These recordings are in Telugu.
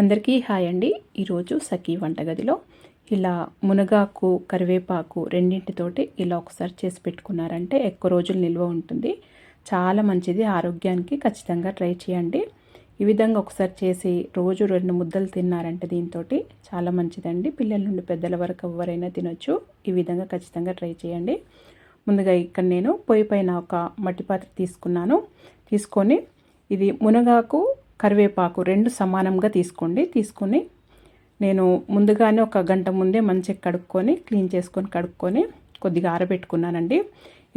అందరికీ హాయ్ అండి. ఈరోజు సఖీ వంటగదిలో ఇలా మునగాకు కరివేపాకు రెండింటితోటి ఇలా ఒకసారి చేసి పెట్టుకున్నారంటే ఎక్కువ రోజులు నిల్వ ఉంటుంది. చాలా మంచిది. ఆరోగ్యానికి ఖచ్చితంగా ట్రై చేయండి. ఈ విధంగా ఒకసారి చేసి రోజు రెండు ముద్దలు తిన్నారంటే దీంతో చాలా మంచిదండి. పిల్లల నుండి పెద్దల వరకు ఎవరైనా తినొచ్చు. ఈ విధంగా ఖచ్చితంగా ట్రై చేయండి. ముందుగా ఇక్కడ నేను పొయ్యి పైన ఒక మట్టి పాత్ర తీసుకున్నాను. తీసుకొని ఇది మునగాకు కరివేపాకు రెండు సమానంగా తీసుకోండి. తీసుకొని నేను ముందుగానే ఒక గంట ముందే మంచిగా కడుక్కొని క్లీన్ చేసుకొని కడుక్కొని కొద్దిగా ఆరబెట్టుకున్నానండి.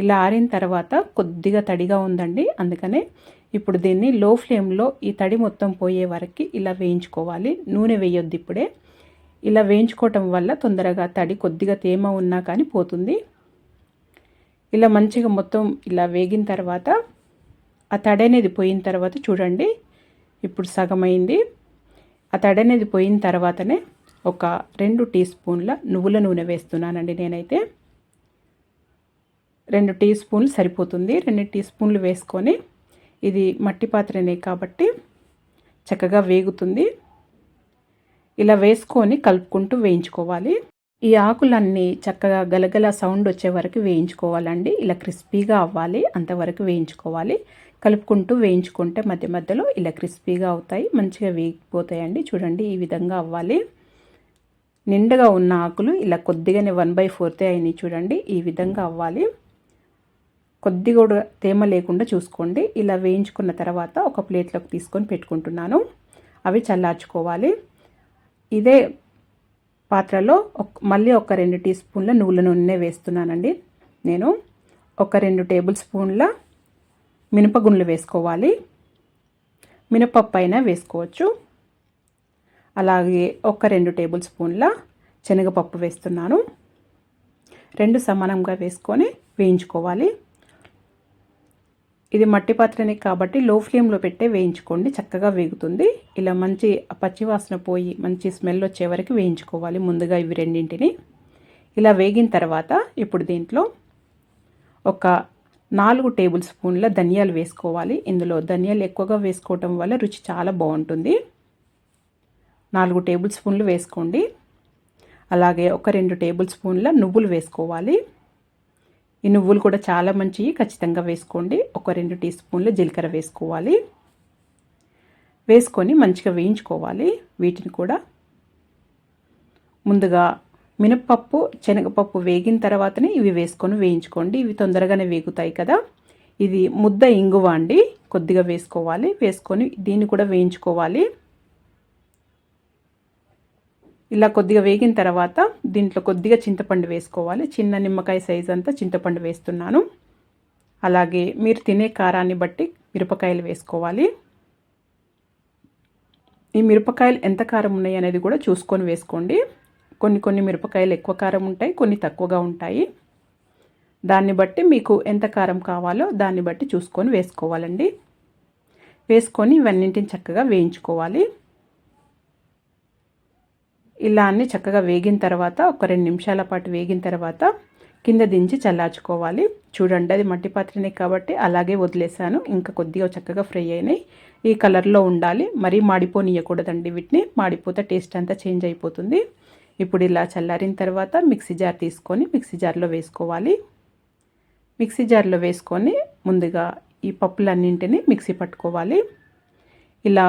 ఇలా ఆరిన తర్వాత కొద్దిగా తడిగా ఉందండి. అందుకనే ఇప్పుడు దీన్ని లో ఫ్లేమ్లో ఈ తడి మొత్తం పోయే వరకు ఇలా వేయించుకోవాలి. నూనె వేయొద్దు ఇప్పుడే. ఇలా వేయించుకోవటం వల్ల తొందరగా తడి కొద్దిగా తేమ ఉన్నా కానీ పోతుంది. ఇలా మంచిగా మొత్తం ఇలా వేగిన తర్వాత ఆ తడి అనేది పోయిన తర్వాత చూడండి. ఇప్పుడు సగమైంది. ఆ తడనేది పోయిన తర్వాతనే ఒక రెండు టీ స్పూన్ల నువ్వుల నూనె వేస్తున్నానండి నేనైతే. రెండు టీ స్పూన్లు సరిపోతుంది. రెండు టీ స్పూన్లు వేసుకొని ఇది మట్టి పాత్రనే కాబట్టి చక్కగా వేగుతుంది. ఇలా వేసుకొని కలుపుకుంటూ వేయించుకోవాలి. ఈ ఆకులన్నీ చక్కగా గలగల సౌండ్ వచ్చే వరకు వేయించుకోవాలండి. ఇలా క్రిస్పీగా అవ్వాలి. అంతవరకు వేయించుకోవాలి. కలుపుకుంటూ వేయించుకుంటే మధ్య మధ్యలో ఇలా క్రిస్పీగా అవుతాయి మంచిగా వేగిపోతాయండి. చూడండి ఈ విధంగా అవ్వాలి. నిండుగా ఉన్న ఆకులు ఇలా కొద్దిగానే వన్ బై ఫోర్తే అయినాయి చూడండి ఈ విధంగా అవ్వాలి. కొద్దిగా కూడా తేమ లేకుండా చూసుకోండి. ఇలా వేయించుకున్న తర్వాత ఒక ప్లేట్లోకి తీసుకొని పెట్టుకుంటున్నాను. అవి చల్లార్చుకోవాలి. ఇదే పాత్రలో మళ్ళీ ఒక రెండు టీ స్పూన్ల నువ్వుల నూనె వేస్తున్నానండి నేను. ఒక రెండు టేబుల్ స్పూన్ల మినపగుండ్లు వేసుకోవాలి. మినపప్పు అయినా వేసుకోవచ్చు. అలాగే ఒక రెండు టేబుల్ స్పూన్ల శనగపప్పు వేస్తున్నాను. రెండు సమానంగా వేసుకొని వేయించుకోవాలి. ఇది మట్టి పాత్రనే కాబట్టి లో ఫ్లేమ్లో పెట్టే వేయించుకోండి. చక్కగా వేగుతుంది. ఇలా మంచి పచ్చివాసన పోయి మంచి స్మెల్ వచ్చే వరకు వేయించుకోవాలి ముందుగా ఇవి రెండింటిని. ఇలా వేగిన తర్వాత ఇప్పుడు దీంట్లో ఒక నాలుగు టేబుల్ స్పూన్ల ధనియాలు వేసుకోవాలి. ఇందులో ధనియాలు ఎక్కువగా వేసుకోవటం వల్ల రుచి చాలా బాగుంటుంది. నాలుగు టేబుల్ స్పూన్లు వేసుకోండి. అలాగే ఒక రెండు టేబుల్ స్పూన్ల నువ్వులు వేసుకోవాలి. ఈ నువ్వులు కూడా చాలా మంచివి. ఖచ్చితంగా వేసుకోండి. ఒక రెండు టీ స్పూన్ల జీలకర్ర వేసుకోవాలి. వేసుకొని మంచిగా వేయించుకోవాలి. వీటిని కూడా ముందుగా మినప్పప్పు శనగపప్పు వేగిన తర్వాతనే ఇవి వేసుకొని వేయించుకోండి. ఇవి తొందరగానే వేగుతాయి కదా. ఇది ముద్ద ఇంగువ అండి. కొద్దిగా వేసుకోవాలి. వేసుకొని దీన్ని కూడా వేయించుకోవాలి. ఇలా కొద్దిగా వేగిన తర్వాత దీంట్లో కొద్దిగా చింతపండు వేసుకోవాలి. చిన్న నిమ్మకాయ సైజ్ అంతా చింతపండు వేస్తున్నాను. అలాగే మీరు తినే కారాన్ని బట్టి మిరపకాయలు వేసుకోవాలి. ఈ మిరపకాయలు ఎంత కారం ఉన్నాయి అనేది కూడా చూసుకొని వేసుకోండి. కొన్ని కొన్ని మిరపకాయలు ఎక్కువ కారం ఉంటాయి కొన్ని తక్కువగా ఉంటాయి. దాన్ని బట్టి మీకు ఎంత కారం కావాలో దాన్ని బట్టి చూసుకొని వేసుకోవాలండి. వేసుకొని ఇవన్నింటిని చక్కగా వేయించుకోవాలి. ఇలా అన్ని చక్కగా వేగిన తర్వాత ఒక రెండు నిమిషాల పాటు వేగిన తర్వాత కింద దించి చల్లార్చుకోవాలి. చూడండి అది మట్టి పాత్రనే కాబట్టి అలాగే వదిలేసాను ఇంకా కొద్దిగా చక్కగా ఫ్రై అయినాయి. ఈ కలర్లో ఉండాలి. మరీ మాడిపోనియకూడదండి వీటిని. మాడిపోతే టేస్ట్ అంతా చేంజ్ అయిపోతుంది. ఇప్పుడు ఇలా చల్లారిన తర్వాత మిక్సీ జార్ తీసుకొని మిక్సీ జార్లో వేసుకోవాలి. మిక్సీ జార్లో వేసుకొని ముందుగా ఈ పప్పులన్నింటినీ మిక్సీ పట్టుకోవాలి. ఇలా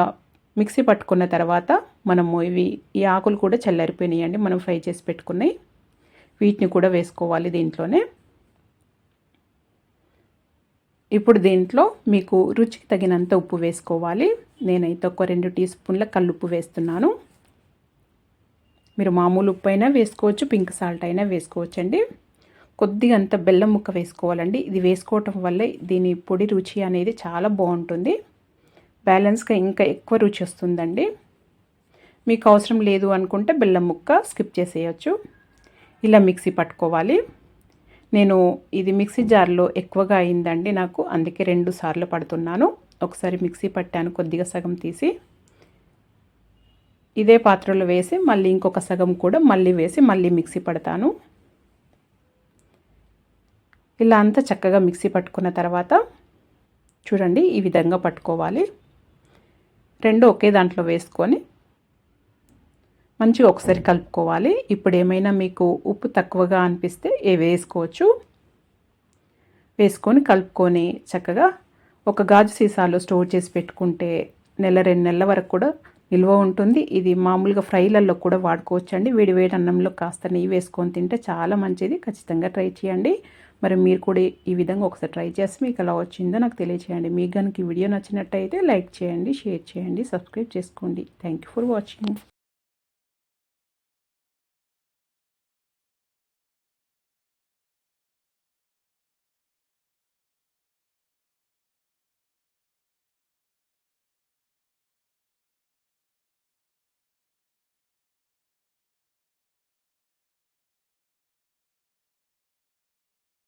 మిక్సీ పట్టుకున్న తర్వాత మనము ఇవి ఈ ఆకులు కూడా చల్లారిపోయినాయండి మనం ఫ్రై చేసి పెట్టుకున్నాయి వీటిని కూడా వేసుకోవాలి దీంట్లోనే. ఇప్పుడు దీంట్లో మీకు రుచికి తగినంత ఉప్పు వేసుకోవాలి. నేనైతే ఒక రెండు టీ స్పూన్ల కల్లుప్పు వేస్తున్నాను. మీరు మామూలు ఉప్పు అయినా వేసుకోవచ్చు పింక్ సాల్ట్ అయినా వేసుకోవచ్చు అండి కొద్దిగా అంత బెల్లం ముక్క వేసుకోవాలండి. ఇది వేసుకోవటం వల్ల దీని పొడి రుచి అనేది చాలా బాగుంటుంది. బ్యాలెన్స్గా ఇంకా ఎక్కువ రుచి వస్తుందండి. మీకు అవసరం లేదు అనుకుంటే బెల్లం ముక్క స్కిప్ చేసేయచ్చు. ఇలా మిక్సీ పట్టుకోవాలి. నేను ఇది మిక్సీ జార్లో ఎక్కువగా అయిందండి నాకు అందుకే రెండు సార్లు పడుతున్నాను. ఒకసారి మిక్సీ పట్టాను కొద్దిగా సగం తీసి. ఇదే పాత్రలో వేసి మళ్ళీ ఇంకొక సగం కూడా మళ్ళీ వేసి మళ్ళీ మిక్సీ పడతాను. ఇలా అంతా చక్కగా మిక్సీ పట్టుకున్న తర్వాత చూడండి ఈ విధంగా పట్టుకోవాలి. రెండు ఒకే దాంట్లో వేసుకొని మంచిగా ఒకసారి కలుపుకోవాలి. ఇప్పుడు ఏమైనా మీకు ఉప్పు తక్కువగా అనిపిస్తే ఏ వేసుకోవచ్చు? వేసుకొని కలుపుకొని చక్కగా ఒక గాజు సీసాలో స్టోర్ చేసి పెట్టుకుంటే నెల రెండు నెలల వరకు కూడా నిల్వ ఉంటుంది. ఇది మామూలుగా ఫ్రైలలో కూడా వాడుకోవచ్చు అండి వేడి వేడి అన్నంలో కాస్త నెయ్యి వేసుకొని తింటే చాలా మంచిది. ఖచ్చితంగా ట్రై చేయండి. మరి మీరు కూడా ఈ విధంగా ఒకసారి ట్రై చేసి మీకు ఎలా వచ్చిందో నాకు తెలియచేయండి. మీకు కనుక ఈ వీడియో నచ్చినట్టయితే లైక్ చేయండి షేర్ చేయండి సబ్స్క్రైబ్ చేసుకోండి. Thank you for watching